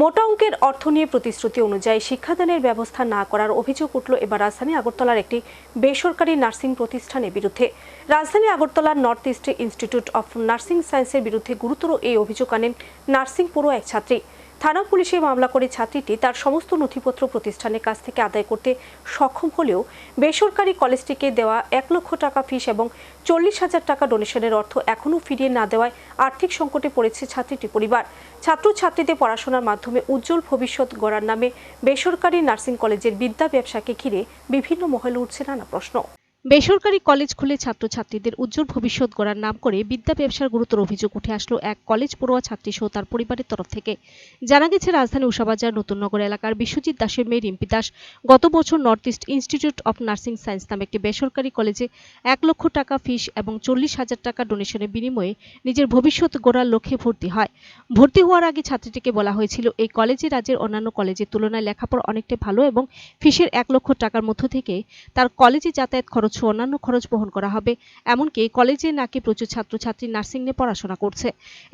মোটা অঙ্কের অর্থ নিয়ে প্রতিশ্রুতি অনুযায়ী শিক্ষাদানের ব্যবস্থা না করার অভিযোগ উঠল এবার রাজধানী আগরতলার একটি বেসরকারি নার্সিং প্রতিষ্ঠানের বিরুদ্ধে। রাজধানী আগরতলার north east institute of nursing সায়েন্সের বিরুদ্ধে গুরুতর এই অভিযোগ আনেন নার্সিং পুরো এক ছাত্রী। থানা পুলিশে মামলা করে ছাত্রীটি তার সমস্ত নথিপত্র প্রতিষ্ঠানের কাছ থেকে আদায় করতে সক্ষম হলেও বেসরকারি কলেজটিকে দেওয়া এক লক্ষ টাকা ফিস এবং চল্লিশ হাজার টাকা ডোনেশনের অর্থ এখনও ফিরিয়ে না দেওয়ায় আর্থিক সংকটে পড়েছে ছাত্রীটি পরিবার। ছাত্রছাত্রীদের পড়াশোনার মাধ্যমে উজ্জ্বল ভবিষ্যৎ গড়ার নামে বেসরকারি নার্সিং কলেজের বিদ্যা ব্যবসাকে ঘিরে বিভিন্ন মহলে উঠছে নানা প্রশ্ন। বেসরকারি কলেজ খুলে ছাত্রছাত্রীদের উজ্জ্বল ভবিষ্যৎ গড়ার নাম করে বিদ্যা ব্যবসার গুরুতর অভিযোগ উঠে আসলো এক কলেজ পড়ুয়া ছাত্রী সহ তার পরিবারের তরফ থেকে। জানা গেছে, রাজধানী উষাবাজার নতুননগর এলাকার বিশ্বজিৎ দাসের মেয়ে রিম্পি দাস গত বছর north east institute of nursing science নামে একটি বেসরকারি কলেজে এক লক্ষ টাকা ফিস এবং চল্লিশ হাজার টাকা ডোনেশনের বিনিময়ে নিজের ভবিষ্যৎ গড়ার লক্ষ্যে ভর্তি হয়। ভর্তি হওয়ার আগে ছাত্রীটিকে বলা হয়েছিল, এই কলেজে রাজ্যের অন্যান্য কলেজের তুলনায় লেখাপড়া অনেকটাই ভালো এবং ফিসের এক লক্ষ টাকার মধ্য থেকে তার কলেজে যাতায়াত খরচ ও অন্যান্য খরচ বহন করা হবে। এমনকি কলেজে নাকি প্রচুর ছাত্রছাত্রী নার্সিং নিয়ে পড়াশোনা করছে।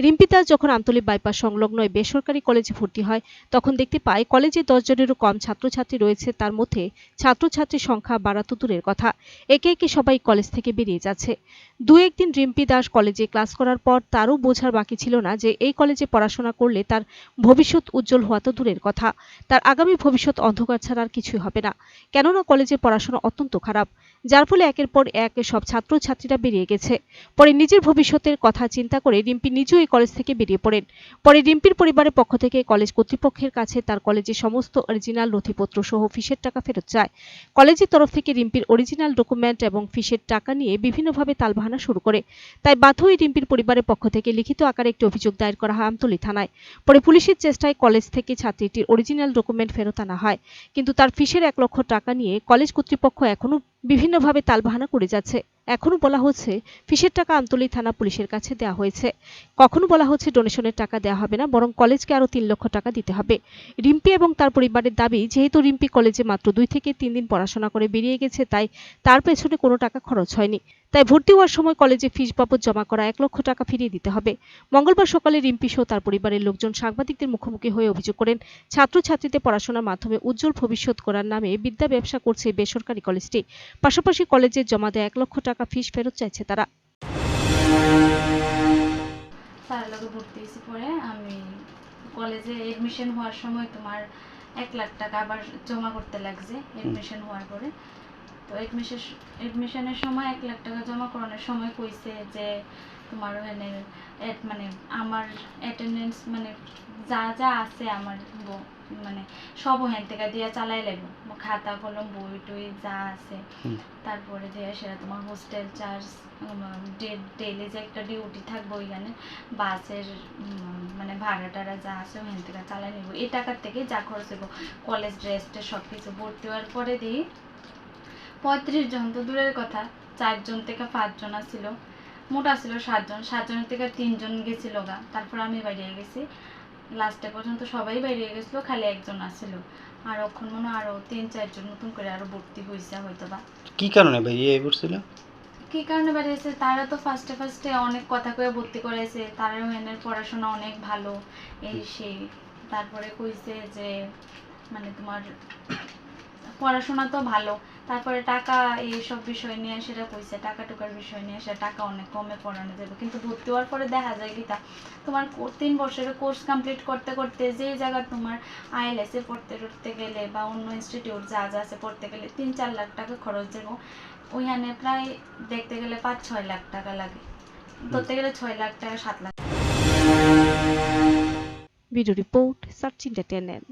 রিম্পি দাস যখন আমতলী বাইপাস সংলগ্ন বেসরকারি কলেজে ভর্তি হয়, তখন দেখতে পায় কলেজে দশ জনেরও কম ছাত্রছাত্রী রয়েছে, তার মধ্যে ছাত্রছাত্রীর সংখ্যা বাড়া তো দূরের কথা। একে একে সবাই কলেজ থেকে বেরিয়ে যাচ্ছে। দু একদিন রিম্পি দাস কলেজে ক্লাস করার পর তারও বোঝার বাকি ছিল না যে এই কলেজে পড়াশোনা করলে তার ভবিষ্যৎ উজ্জ্বল হওয়া তো দূরের কথা। তার আগামী ভবিষ্যৎ অন্ধকার ছাড়া আর কিছুই হবে না। কেননা কলেজে পড়াশোনা অত্যন্ত খারাপ, যার ফলে একের পর এক সব ছাত্রছাত্রীরা বেরিয়ে গেছে। পরে নিজের ভবিষ্যতের কথা চিন্তা করে রিম্পি নিজেও এই কলেজ থেকে বেরিয়ে পড়েন। পরে রিম্পির পরিবারের পক্ষ থেকে কলেজ কর্তৃপক্ষের কাছে তার কলেজের সমস্ত অরিজিনাল নথিপত্র সহ ফিসের টাকা ফেরত চায়। কলেজের তরফ থেকে রিম্পির অরিজিনাল ডকুমেন্ট এবং ফিসের টাকা নিয়ে বিভিন্নভাবে তালবাহানা শুরু করে। তাই বাধ্য হয়ে রিম্পির পরিবারের পক্ষ থেকে লিখিত আকারে একটি অভিযোগ দায়ের করা হয় আমতলী থানায়। পরে পুলিশের চেষ্টায় কলেজ থেকে ছাত্রীটির অরিজিনাল ডকুমেন্ট ফেরত আনা হয়। কিন্তু তার ফিসের এক লক্ষ টাকা নিয়ে কলেজ কর্তৃপক্ষ এখনও বিভিন্নভাবে তালবাহানা করে যাচ্ছে। এখনও বলা হচ্ছে ফিসের টাকা আমতলী থানা পুলিশের কাছে দেওয়া হয়েছে। কখনো বলা হচ্ছে ডোনেশনের টাকা দেওয়া হবে না, বরং কলেজকে আরও তিন লক্ষ টাকা দিতে হবে। রিম্পি এবং তার পরিবারের দাবি, যেহেতু রিম্পি কলেজে মাত্র দুই থেকে তিন দিন পড়াশোনা করে বেরিয়ে গেছে, তাই তার পেছনে কোনো টাকা খরচ হয়নি। তাই ভর্তি হওয়ার সময় কলেজে ফিস বাবদ জমা করা এক লক্ষ টাকা ফিরিয়ে দিতে হবে। মঙ্গলবার সকালে রিম্পি সহ তার পরিবারের লোকজন সাংবাদিকদের মুখোমুখি হয়ে অভিযোগ করেন, ছাত্রছাত্রীদের পড়াশোনার মাধ্যমে উজ্জ্বল ভবিষ্যৎ করার নামে বিদ্যা ব্যবসা করছে বেসরকারি কলেজটি। পাশাপাশি কলেজে জমা দেওয়া এক লক্ষ টাকা ফিস ফেরত চাইছে তারা। ভর্তি হয়েছি আমি কলেজে এডমিশন হওয়ার সময় তোমার এক লাখ টাকা আবার জমা করতে লাগছে এডমিশন হওয়ার পরে। তো এডমিশন এডমিশনের সময় এক লাখ টাকা জমা করানোর সময় কইছে যে তোমার ওখানে মানে আমার অ্যাটেন্ডেন্স মানে যা যা আছে আমার মানে সব ওখান থেকে দিয়ে চালাই লাগবে। খাতা কলম বই টই যা আছে। তারপরে দিয়ে সেটা তোমার হোস্টেল চার্জ ডেলি যে একটা ডিউটি থাকবে ওইখানে বাসের মানে ভাড়া টাড়া যা আছে ওখান থেকে চালাই নিব। এই টাকার থেকে যা খরচ হইব। কলেজ ড্রেস টেস সব কিছু ভর্তি হওয়ার পরে দিই। পঁয়ত্রিশ জন তো দূরের কথা চারজন থেকে পাঁচজন ছিল মোটা ছিল সাতজন সাতজনের থেকে তিনজন গেছিল গা। তারপর আমি বাইরে গেছি। লাস্টে পর্যন্ত সবাই বাইরে গেছিল খালি একজন আসছিল। আর ওখান মনে হয় আরও তিন চারজন নতুন করে আরও ভর্তি হয়েছে হয়তো বা কি কারণে বেরিয়ে পড়ছিল? কি কারণে বেরিয়েছে? তারা তো ফার্স্টে ফার্স্টে অনেক কথা কয়ে ভর্তি করেছে তারা মেনের পড়াশোনা অনেক ভালো। এই সেই তারপরে কইছে যে মানে তোমার পড়াশোনা তো ভালো তারপরে টাকা এইসব বিষয় নিয়ে সেটা কইছে টাকা টুকার বিষয় নিয়ে সেটা টাকা অনেক কমে পড়ানো যাবে। কিন্তু ভর্তি হওয়ার পরে দেখা যায় কি তা তোমার তিন বছরের কোর্স কমপ্লিট করতে করতে যে জায়গা তোমার আইএলএস এ পড়তে টড়তে গেলে বা অন্য ইনস্টিটিউট যা যা আছে পড়তে গেলে তিন চার লাখ টাকা খরচ যাব। ওইখানে প্রায় দেখতে গেলে পাঁচ ছয় লাখ টাকা লাগে। ধরতে গেলে ছয় লাখ টাকা সাত lakh. Video report search entertainment